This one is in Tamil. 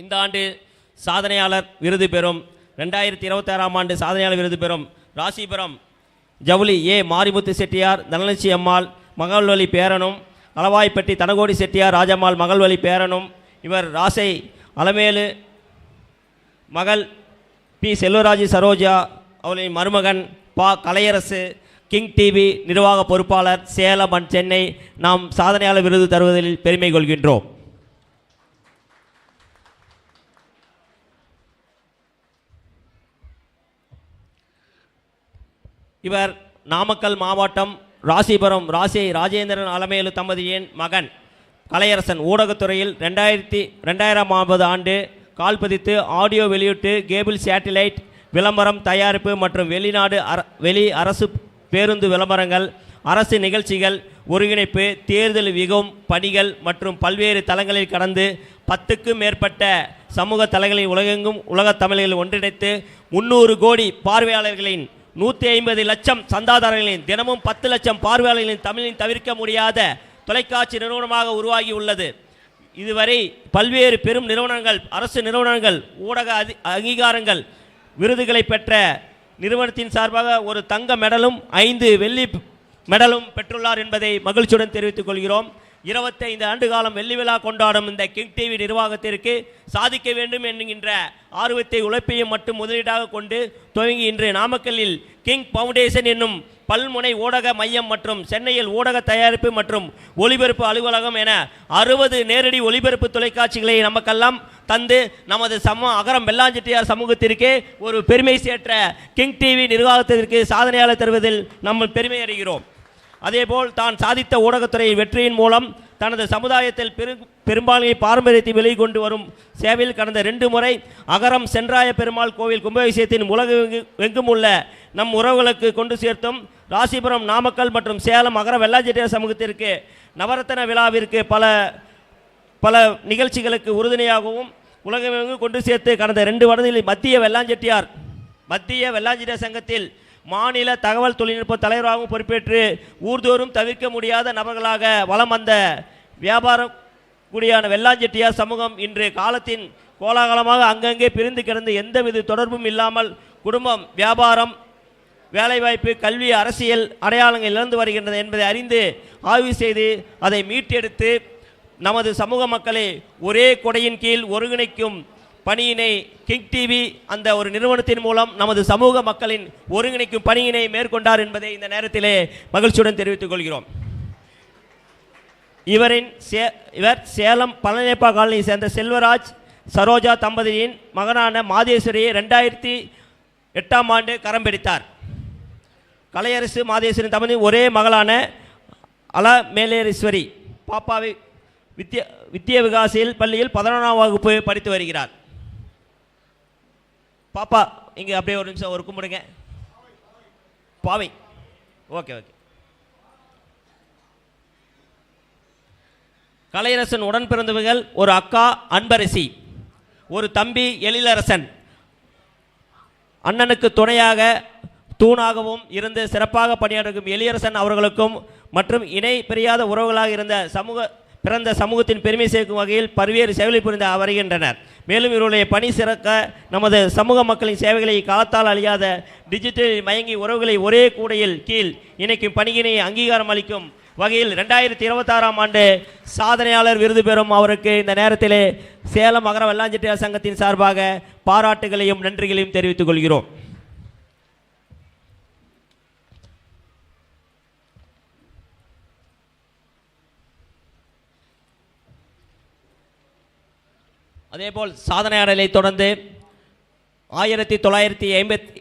இந்த ஆண்டு சாதனையாளர் விருது பெறும். ரெண்டாயிரத்தி இருபத்தாறாம் ஆண்டு சாதனையாளர் விருது பெறும். ராசிபுரம் ஜவுளி ஏ. மாரிமுத்து செட்டியார் தனலட்சி அம்மாள் மகள்வழி பேரனும் அளவாய்ப்பட்டி தனகோடி செட்டியார் ராஜம்மாள் மகள்வழி பேரனும் இவர் ராசை அலமேலு மகள் பி. செல்வராஜி சரோஜா அவர்களின் மருமகன் பா. கலையரசு கிங் டிவி நிர்வாக பொறுப்பாளர் சேலம் அண்ட் சென்னை நாம் சாதனையாளர் விருது தருவதில் பெருமை கொள்கின்றோம். இவர் நாமக்கல் மாவட்டம் ராசிபுரம் ராசி ராஜேந்திரன் அலமேலு தம்பதியின் மகன். கலையரசன் ஊடகத்துறையில் ரெண்டாயிரத்தி ரெண்டாயிரமாவது ஆண்டு கால்பதித்து ஆடியோ வெளியிட்டு கேபிள் சேட்டிலைட் விளம்பரம் தயாரிப்பு மற்றும் வெளிநாடு அர வெளி அரசு பேருந்து விளம்பரங்கள் அரசு நிகழ்ச்சிகள் ஒருங்கிணைப்பு தேர்தல் விகும் பணிகள் மற்றும் பல்வேறு தளங்களில் கடந்து பத்துக்கும் மேற்பட்ட சமூக தளங்களில் உலகெங்கும் உலகத் தமிழர்கள் ஒன்றிணைத்து முன்னூறு கோடி பார்வையாளர்களின் நூற்றி ஐம்பது லட்சம் சந்தாதாரர்களின் தினமும் பத்து லட்சம் பார்வையாளர்களின் தமிழின் தவிர்க்க முடியாத தொலைக்காட்சி நிறுவனமாக உருவாகி உள்ளது. இதுவரை பல்வேறு பெரும் நிறுவனங்கள் அரசு நிறுவனங்கள் ஊடக அதி அங்கீகாரங்கள் விருதுகளை பெற்ற நிறுவனத்தின் சார்பாக ஒரு தங்க மெடலும் ஐந்து வெள்ளி மெடலும் பெற்றுள்ளார் என்பதை மகிழ்ச்சியுடன் தெரிவித்துக் கொள்கிறோம். இருபத்தைந்து ஆண்டு காலம் வெள்ளி விழா கொண்டாடும் இந்த கிங் டிவி நிர்வாகத்திற்கு சாதிக்க வேண்டும் என்கின்ற ஆர்வத்தை உழைப்பையும் மட்டும் முதலீடாக கொண்டு துவங்கி இன்று நாமக்கல்லில் கிங் ஃபவுண்டேஷன் என்னும் பல்முனை ஊடக மையம் மற்றும் சென்னையில் ஊடக தயாரிப்பு மற்றும் ஒளிபரப்பு அலுவலகம் என அறுபது நேரடி ஒளிபரப்பு தொலைக்காட்சிகளை நமக்கெல்லாம் தந்து நமது சம அகரம் வெள்ளாஞ்செட்டியார் சமூகத்திற்கே ஒரு பெருமை சேற்ற கிங் டிவி நிர்வாகத்திற்கு சாதனையாளர் தருவதில் நம்ம பெருமை அடைகிறோம். அதேபோல் தான் சாதித்த ஊடகத்துறை வெற்றியின் மூலம் தனது சமுதாயத்தில் பெரு பெரும்பான்மை பாரம்பரியத்தை வெளிக்கொண்டு வரும் சேவையில் கடந்த ரெண்டு முறை அகரம் சென்றாய பெருமாள் கோவில் கும்பாபிஷேகத்தின் உலக எங்கும் உள்ள நம் உறவுகளுக்கு கொண்டு சேர்த்தும் ராசிபுரம் நாமக்கல் மற்றும் சேலம் அகர வெள்ளாச்செட்டியார் சமூகத்திற்கு நவரத்தன விழாவிற்கு பல பல நிகழ்ச்சிகளுக்கு உறுதுணையாகவும் உலகமெங்கும் கொண்டு சேர்த்து கடந்த ரெண்டு வருடங்களில் மத்திய வெள்ளாஞ்செட்டியார் மத்திய வெள்ளாஞ்செட்டியார் சங்கத்தில் மாநில தகவல் தொழில்நுட்ப தலைவராகவும் பொறுப்பேற்று ஊர்தோறும் தவிர்க்க முடியாத நபர்களாக வலம் வந்த வியாபாரம் கூடியான வெள்ளாஞ்செட்டியார் சமூகம் இன்று காலத்தின் கோலாகலமாக அங்கங்கே பிரிந்து கிடந்து எந்தவித தொடர்பும் இல்லாமல் குடும்பம் வியாபாரம் வேலைவாய்ப்பு கல்வி அரசியல் அடையாளங்கள் இழந்து வருகின்றது என்பதை அறிந்து ஆய்வு செய்து அதை மீட்டெடுத்து நமது சமூக மக்களை ஒரே கொடையின் கீழ் ஒருங்கிணைக்கும் பணியினை கிங் டிவி அந்த ஒரு நிறுவனத்தின் மூலம் நமது சமூக மக்களின் ஒருங்கிணைக்கும் பணியினை மேற்கொண்டார் என்பதை இந்த நேரத்திலே மகிழ்ச்சியுடன் தெரிவித்துக் கொள்கிறோம். இவரின் சே இவர் சேலம் பழனியப்பா காலனியை சேர்ந்த செல்வராஜ் சரோஜா தம்பதியின் மகனான மாதேஸ்வரியை ரெண்டாயிரத்தி எட்டாம் ஆண்டு கரம் பிடித்தார். கலையரசு மாதேஸ்வரின் தம்பதி ஒரே மகளான அல மேலேஸ்வரி பாப்பாவை வித்ய வித்ய விகாசியில் பள்ளியில் பதினொன்றாம் வகுப்பு படித்து வருகிறார். பாப்பா இங்கே அப்படியே ஒரு நிமிஷம் ஒரு கும்பிடுங்க. பாவை. ஓகே ஓகே கலையரசன் உடன் பிறந்தவர்கள் ஒரு அக்கா அன்பரசி ஒரு தம்பி எழிலரசன். அண்ணனுக்கு துணையாக தூணாகவும் இருந்து சிறப்பாக பணியாற்றும் எளியரசன் அவர்களுக்கும் மற்றும் இணை பிரியாத உறவுகளாக இருந்த சமூக பிறந்த சமூகத்தின் பெருமை சேர்க்கும் வகையில் பல்வேறு சேவைகளை புரிந்து வருகின்றனர். மேலும் இவருடைய பணி சிறக்க நமது சமூக மக்களின் சேவைகளை காலத்தால் அழியாத டிஜிட்டலில் மயங்கி உறவுகளை ஒரே கூடையில் கீழ் இணைக்கும் பணியினை அங்கீகாரம் அளிக்கும் வகையில் ரெண்டாயிரத்தி இருபத்தாறாம் ஆண்டு சாதனையாளர் விருது பெறும் அவருக்கு இந்த நேரத்திலே சேலம் மகர வெள்ளாஞ்செட்டியார் சங்கத்தின் சார்பாக பாராட்டுகளையும் நன்றிகளையும் தெரிவித்துக் கொள்கிறோம். அதேபோல் சாதனையாளரை தொடர்ந்து ஆயிரத்தி தொள்ளாயிரத்தி ஐம்பத்தி